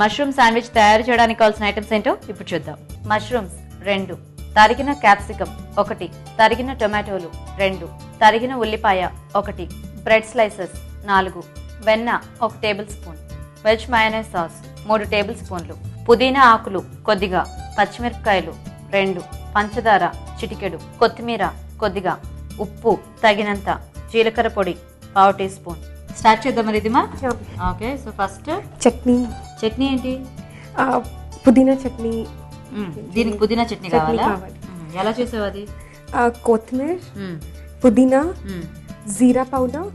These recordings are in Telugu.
మష్రూమ్ శాండ్విచ్ తయారు చేయడానికి కావాల్సిన ఐటమ్స్ ఏంటో ఇప్పుడు చూద్దాం. మష్రూమ్స్ రెండు. తరిగిన క్యాప్సికం ఒకటి. తరిగిన టొమాటోలు రెండు. తరిగిన ఉల్లిపాయ ఒకటి. బ్రెడ్ స్లైసెస్ నాలుగు. వెన్న ఒక tablespoon. Veg mayonnaise sauce మూడు టేబుల్ స్పూన్లు. పుదీనా ఆకులు కొద్దిగా. పచ్చిమిరపకాయలు రెండు. పంచదార చిటికెడు. కొత్తిమీర కొద్దిగా. ఉప్పు తగినంత. జీలకర్ర పొడి పావు టీ స్పూన్. స్టార్ట్ చేద్దాం మరి okay so first chutney. Chutney ఏంటి? పుదీనా చట్నీ. దీనికి పుదీనా చట్నీ కావాలా. ఎలా చేసావు అది? కొత్తిమీర. పుదీనా. జీరా powder.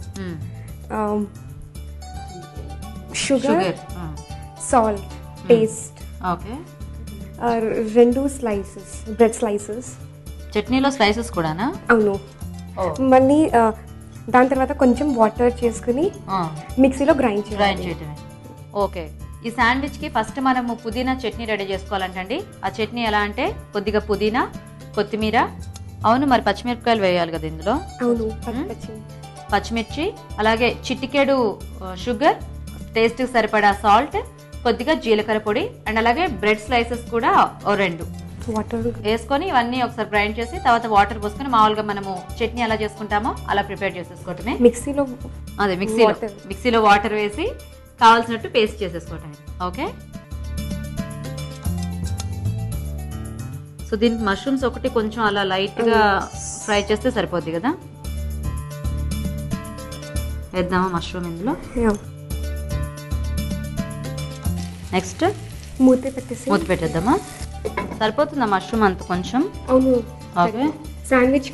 Sugar. Salt paste. Okay. రెండు స్లైసెస్ బ్రెడ్ స్లైసెస్. చట్నీలో స్లైసెస్ కూడానా? అవును. మళ్ళీ దాని తర్వాత కొంచెం వాటర్ చేసుకుని. మిక్సీలో గ్రైండ్ గ్రైండ్ చేయాలి చేయటమే. ఓకే. ఈ శాండ్విచ్కి ఫస్ట్ మనము పుదీనా చట్నీ రెడీ చేసుకోవాలంటండి. ఆ చట్నీ ఎలా అంటే కొద్దిగా పుదీనా కొత్తిమీర అవును మరి పచ్చిమిరపకాయలు వేయాలి కదా ఇందులో? పచ్చిమిర్చి అలాగే చిటికెడు ఆ, షుగర్ టేస్ట్కి సరిపడా సాల్ట్ కొద్దిగా జీలకర్ర పొడి అండ్ అలాగే బ్రెడ్ స్లైసెస్ కూడా ఓ రెండు. వాటర్. వేసుకొని ఇవన్నీ ఒకసారి గ్రైండ్ చేసి తర్వాత వాటర్ పోసుకొని మామూలుగా మనము చట్నీ ఎలా చేసుకుంటామో అలా ప్రిపేర్ చేసేసుకోవటమే. మిక్సీలో అదే మిక్సీలో. మిక్సీలో వాటర్ వేసి కావాల్సినట్టు పేస్ట్ చేసేసుకోవటమే ఓకే? సో దీనికి మష్రూమ్స్ ఒకటి కొంచెం అలా లైట్గా ఫ్రై చేస్తే సరిపోద్ది కదా? వేద్దామా మష్రూమ్ ఇందులో? నెక్స్ట్ మూత పెట్టేసి మూత పెట్టేద్దామా? సరిపోతుందా మష్రూమ్ అంత కొంచెం? ఓకే. శాండ్విచ్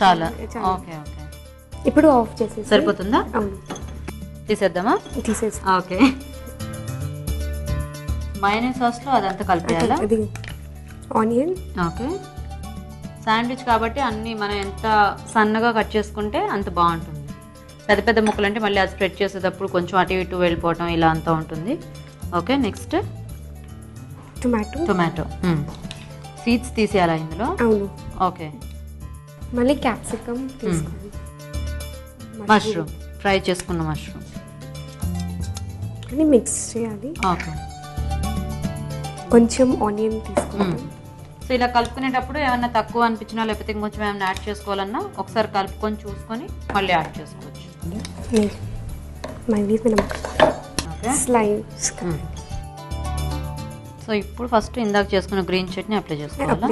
చాలా. Okay okay. ఇప్పుడు ఆఫ్ చేసేసి సరిపోతుందా? అవును. తీసేద్దామా? తీసేసి ఓకే. మైనస్ సాస్లో అదంతా కలిపేయాలా? అది ఆనియన్. ఓకే. శాండ్విచ్ కాబట్టి అన్నీ మనం ఎంత సన్నగా కట్ చేసుకుంటే అంత బాగుంటుంది. పెద్ద పెద్ద ముక్కలు అంటే మళ్ళీ అది స్ప్రెడ్ చేసేటప్పుడు కొంచెం అటు ఇటు వెళ్ళిపోవటం ఇలా అంతా ఉంటుంది. Okay next tomato tomato seeds తీసేయాలా ఇందులో? అవును. ఓకే. మళ్ళీ క్యాప్సికమ్ మష్రూమ్ ఫ్రై చేసుకున్న మష్రూమ్ అని మిక్స్ చేయాలి. ఓకే. కొంచెం ఆనియన్ తీసుకోవాలి. సో ఇలా కలుపుకునేటప్పుడు ఏమన్నా తక్కువ అనిపించినా లేకపోతే ఇంకొంచెం ఏమైనా యాడ్ చేసుకోవాలన్నా ఒకసారి కలుపుకొని చూసుకొని మళ్ళీ యాడ్ చేసుకోవచ్చు. మళ్ళీ మనం ఓకే. స్లైస్ సో ఇప్పుడు ఫస్ట్ ఇందాక చేసుకున్న గ్రీన్ చట్నీ అప్లై చేసుకోవాలా?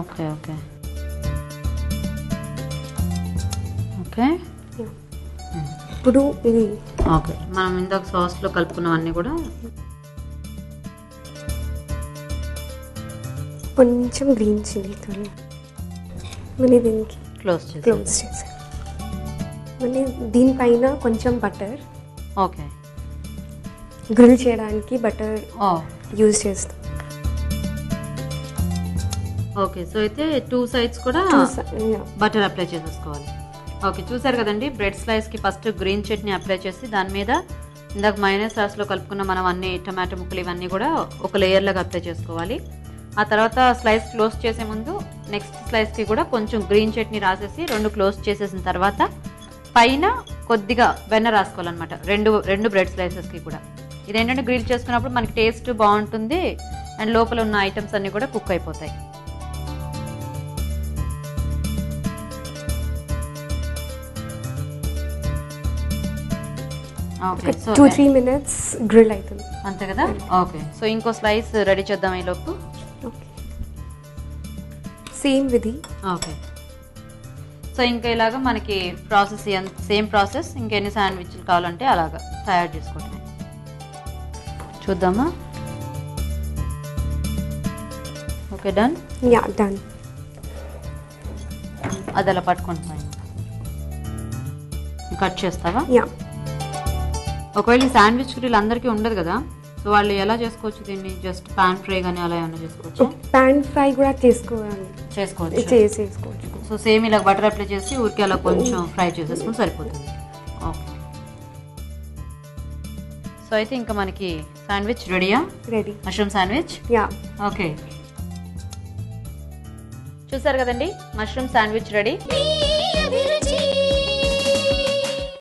Okay okay. ఓకే. ఇప్పుడు ఇది ఓకే. మనం ఇందాక సాస్లో కలుపుకున్నవన్నీ కూడా కొంచెం గ్రీన్ చిల్లీ కలర్ మళ్ళీ దీనికి క్లోజ్ చేసి క్లోజ్ చేసాను మళ్ళీ దీనిపైన కొంచెం బటర్. ఓకే. గ్రిల్ చేయడానికి బటర్ యూజ్ చేస్తాం. ఓకే. సో అయితే టూ సైడ్స్ కూడా. బటర్ అప్లై చేసేసుకోవాలి. ఓకే చూసారు కదండి బ్రెడ్ స్లైస్కి ఫస్ట్ గ్రీన్ చట్నీ అప్లై చేసి దాని మీద ఇందాక మైనస్ సాస్లో కలుపుకున్న మనం అన్ని టమాటో ముక్కలు ఇవన్నీ కూడా ఒక లేయర్ లాగా అప్లై చేసుకోవాలి. ఆ తర్వాత స్లైస్ క్లోజ్ చేసే ముందు నెక్స్ట్ స్లైస్కి కూడా కొంచెం గ్రీన్ చట్నీ రాసేసి రెండు క్లోజ్ చేసేసిన తర్వాత పైన కొద్దిగా వెన్న రాసుకోవాలన్నమాట రెండు రెండు బ్రెడ్ స్లైసెస్కి కూడా. ఇదేంటంటే గ్రిల్ చేసుకున్నప్పుడు మనకి టేస్ట్ బాగుంటుంది అండ్ లోపల ఉన్న ఐటమ్స్ అన్నీ కూడా కుక్ అయిపోతాయి. టూ త్రీ మినిట్స్ గ్రిల్ అవుతుంది అంతే కదా? ఓకే సో ఇంకో స్లైస్ రెడీ చేద్దాం ఈ లోపు. ఓకే సేమ్ విధి ఓకే సో ఇంకా ఇలాగ మనకి ప్రాసెస్ సేమ్ ప్రాసెస్ ఇంకెన్ని శాండ్విచ్లు కావాలంటే అలాగా తయారు చేసుకోవటమే చూద్దామా? ఓకే డన్ యా డన్ అది అలా పట్టుకుంటున్నాను కట్ చేస్తావా? యా ఒకవేళ ఈ శాండ్విచ్ గ్రిల్ అందరికీ ఉండదు కదా సో వాళ్ళు ఎలా చేసుకోవచ్చు దీన్ని? జస్ట్ పాన్ ఫ్రై కానీ అలా ఏమైనా చేసుకోవచ్చు? పాన్ ఫ్రై కూడా చేసుకోవాలి చేసుకోవచ్చు? చేసి చేసుకోవచ్చు. సో సేమ్ ఇలా బటర్ అప్లై చేసి ఊరికే అలా కొంచెం ఫ్రై చేసేసుకుని సరిపోతుంది. ఓకే. సో అయితే ఇంకా మనకి శాండ్విచ్ రెడీయా? Ready. Mushroom sandwich? Yeah. Okay. చూసారు కదండి? Mushroom sandwich ready.